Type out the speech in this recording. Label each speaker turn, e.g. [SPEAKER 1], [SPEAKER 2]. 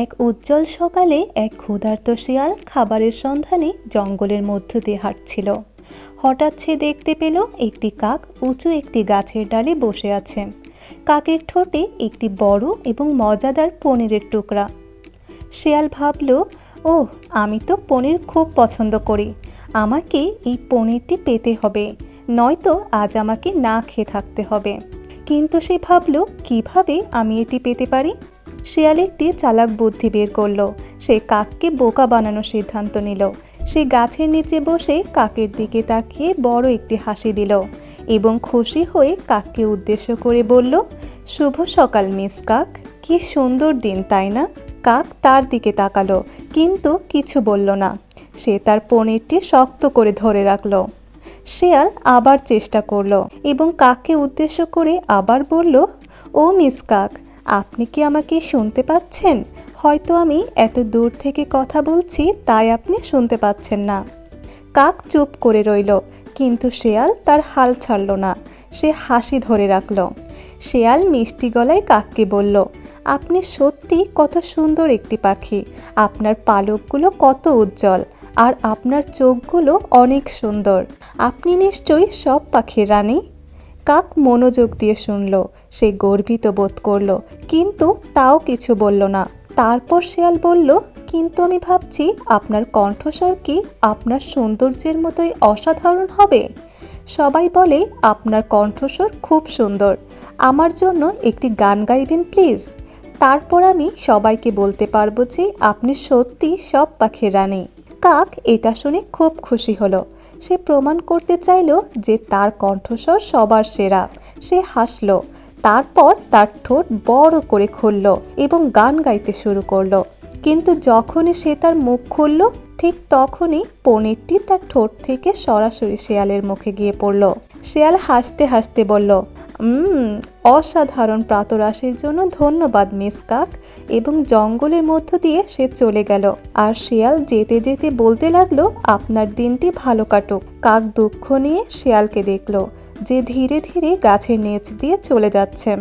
[SPEAKER 1] এক উজ্জ্বল সকালে এক ক্ষুধার্ত শিয়াল খাবারের সন্ধানে জঙ্গলের মধ্য দিয়ে হাঁটছিল। হঠাৎ সে দেখতে পেল একটি কাক উঁচু একটি গাছের ডালে বসে আছে। কাকের ঠোঁটে একটি বড় এবং মজাদার পনিরের টুকরা। শিয়াল ভাবল ও আমি তো পনির খুব পছন্দ করি। আমাকে এই পনিরটি পেতে হবে, নয়তো আজ আমাকে না খেয়ে থাকতে হবে। কিন্তু সে ভাবল, কীভাবে আমি এটি পেতে পারি? শিয়াল একটি চালাক বুদ্ধি বের করল। সে কাককে বোকা বানানোর সিদ্ধান্ত নিল। সে গাছের নিচে বসে কাকের দিকে তাকিয়ে বড় একটি হাসি দিল এবং খুশি হয়ে কাককে উদ্দেশ্য করে বলল, শুভ সকাল, মিস কাক। কি সুন্দর দিন, তাই না? কাক তার দিকে তাকালো, কিন্তু কিছু বলল না। সে তার পনিরটি শক্ত করে ধরে রাখল। শেয়াল আবার চেষ্টা করল এবং কাককে উদ্দেশ্য করে আবার বলল, ও মিস কাক আপনি কি আমাকে শুনতে পাচ্ছেন? হয়তো আমি এত দূর থেকে কথা বলছি, তাই আপনি শুনতে পাচ্ছেন না। কাক চুপ করে রইল, কিন্তু শেয়াল তার হাল ছাড়ল না। সে হাসি ধরে রাখল। শেয়াল মিষ্টি গলায় কাককে বলল, আপনি সত্যি কত সুন্দর একটি পাখি। আপনার পালকগুলো কত উজ্জ্বল, আর আপনার চোখগুলো অনেক সুন্দর। আপনি নিশ্চয়ই সব পাখির রানী? কাক মনোযোগ দিয়ে শুনল। সে গর্বিত বোধ করল, কিন্তু তাও কিছু বলল না। তারপর শেয়াল বলল, কিন্তু আমি ভাবছি আপনার কণ্ঠস্বর কি আপনার সৌন্দর্যের মতোই অসাধারণ হবে? সবাই বলে, আপনার কণ্ঠস্বর খুব সুন্দর। আমার জন্য একটি গান গাইবেন, প্লিজ। তারপর আমি সবাইকে বলতে পারব যে আপনি সত্যি সব পাখির রানী। কাক এটা শুনে খুব খুশি হলো। সে প্রমাণ করতে চাইল যে তার কণ্ঠস্বর সবার সেরা। সে হাসলো, তারপর তার ঠোঁট বড় করে খুলল এবং গান গাইতে শুরু করল। কিন্তু যখনই সে তার মুখ খুলল, ঠিক তখনই পনিরটি তার ঠোঁট থেকে সরাসরি শেয়ালের মুখে গিয়ে পড়ল। শেয়াল হাসতে হাসতে বলল অসাধারণ প্রাতরাশের জন্য ধন্যবাদ, মিস কাক। এবং জঙ্গলের মধ্য দিয়ে সে চলে গেল। আর শিয়াল যেতে যেতে বলতে লাগল, আপনার দিনটি ভালো কাটুক। কাক দুঃখ নিয়ে শিয়ালকে দেখল, যে ধীরে ধীরে গাছের নেচ দিয়ে চলে যাচ্ছে।